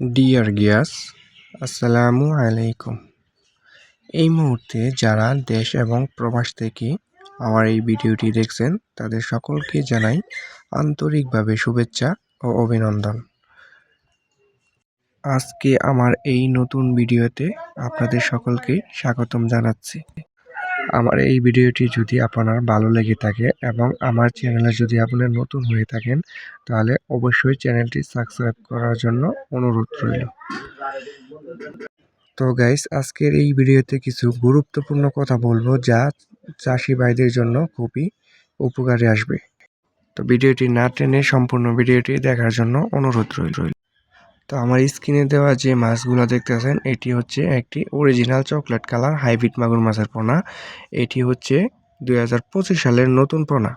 Deer Gias আসসালামু আলাইকুম। এই মুহূর্তে যারা দেশ এবং প্রবাস থেকে আমার এই ভিডিওটি দেখছেন, তাদের সকলকে জানাই আন্তরিকভাবে শুভেচ্ছা ও অভিনন্দন। আজকে আমার এই নতুন ভিডিওতে আপনাদের সকলকে স্বাগতম জানাচ্ছি। আমার এই ভিডিওটি যদি আপনার ভালো লেগে থাকে এবং আমার চ্যানেলে যদি আপনার নতুন হয়ে থাকেন, তাহলে অবশ্যই চ্যানেলটি সাবস্ক্রাইব করার জন্য অনুরোধ রইল। তো গাইস আজকের এই ভিডিওতে কিছু গুরুত্বপূর্ণ কথা বলব যা চাষি ভাইদের জন্য খুবই উপকারে আসবে। তো ভিডিওটি না টেনে সম্পূর্ণ ভিডিওটি দেখার জন্য অনুরোধ রইল। তো আমার স্ক্রিনে দেওয়া যে মাছগুলো দেখতেছেন, এটি হচ্ছে একটি অরিজিনাল চকলেট কালার হাইব্রিড মাগুর মাছের পোনা। এটি হচ্ছে দু হাজার পঁচিশ সালের নতুন পোনা।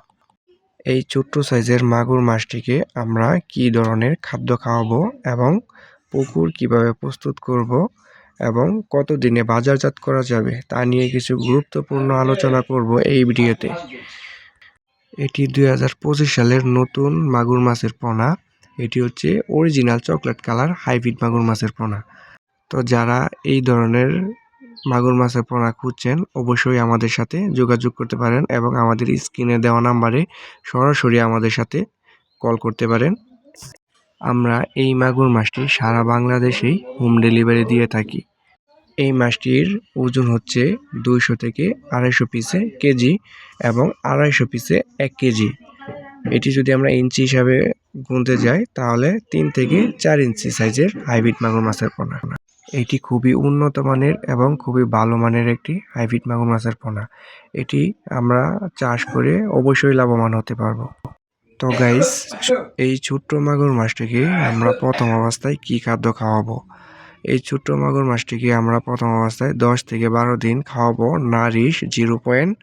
এই ছোট্ট সাইজের মাগুর মাছটিকে আমরা কি ধরনের খাদ্য খাওয়াবো এবং পুকুর কীভাবে প্রস্তুত করব এবং কত দিনে বাজারজাত করা যাবে তা নিয়ে কিছু গুরুত্বপূর্ণ আলোচনা করব এই ভিডিওতে। এটি দু হাজার পঁচিশ সালের নতুন মাগুর মাছের পোনা। এটি হচ্ছে অরিজিনাল চকলেট কালার হাইব্রিড মাগুর মাছের পোনা। তো যারা এই ধরনের মাগুর মাছের পোনা খুঁজছেন, অবশ্যই আমাদের সাথে যোগাযোগ করতে পারেন এবং আমাদের স্ক্রিনে দেওয়া নাম্বারে সরাসরি আমাদের সাথে কল করতে পারেন। আমরা এই মাগুর মাছটি সারা বাংলাদেশেই হোম ডেলিভারি দিয়ে থাকি। এই মাছটির ওজন হচ্ছে দুইশো থেকে আড়াইশো পিসে কেজি এবং আড়াইশো পিসে এক কেজি। এটি যদি আমরা ইঞ্চি হিসাবে গুনতে যাই তাহলে তিন থেকে চার ইঞ্চি সাইজের হাইব্রিড মাগুর মাছের পোনা। এটি খুবই উন্নত মানের এবং খুবই ভালো মানের একটি হাইব্রিড মাগুর মাছের পোনা। এটি আমরা চাষ করে অবশ্যই লাভবান হতে পারব। তো গাইস এই ছোট্ট মাগুর মাছটিকে আমরা প্রথম অবস্থায় কি খাদ্য খাওয়াবো? এই ছোট্ট মাগুর মাছটিকে আমরা প্রথম অবস্থায় দশ থেকে বারো দিন খাওয়াবো নারিশ জিরো পয়েন্ট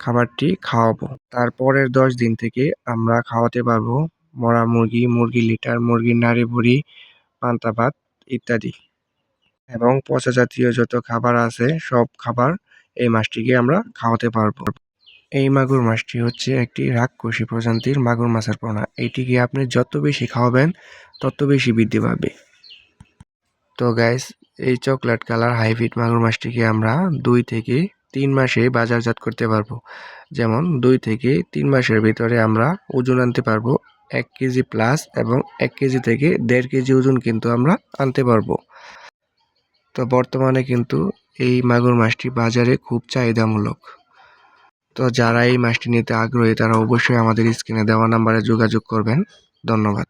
খাবারটি খাওয়াবো। তারপরের দশ দিন থেকে আমরা খাওয়াতে পারব মরা মুরগি মুরগি লিটার, মুরগির নাড়ি ভুড়ি, পান্তা ভাত ইত্যাদি। এবং পচা জাতীয় যত খাবার আছে, সব খাবার এই মাছটিকে আমরা খাওয়াতে পারব। এই মাগুর মাছটি হচ্ছে একটি রাক্ষসী প্রজাতির মাগুর মাছের পোনা। এইটিকে আপনি যত বেশি খাওয়াবেন, তত বেশি বৃদ্ধি পাবে। তো গ্যাস এই চকলেট কালার হাইব্রিড মাগুর মাছটিকে আমরা দুই থেকে তিন মাসে বাজারজাত করতে পারব। যেমন দুই থেকে তিন মাসের ভিতরে আমরা ওজন আনতে পারব এক কেজি প্লাস এবং এক কেজি থেকে দেড় কেজি ওজন কিন্তু আমরা আনতে পারব। তো বর্তমানে কিন্তু এই মাগুর মাছটি বাজারে খুব চাহিদামূলক। তো যারা এই মাছটি নিতে আগ্রহী তারা অবশ্যই আমাদের স্ক্রিনে দেওয়া নাম্বারে যোগাযোগ করবেন। ধন্যবাদ।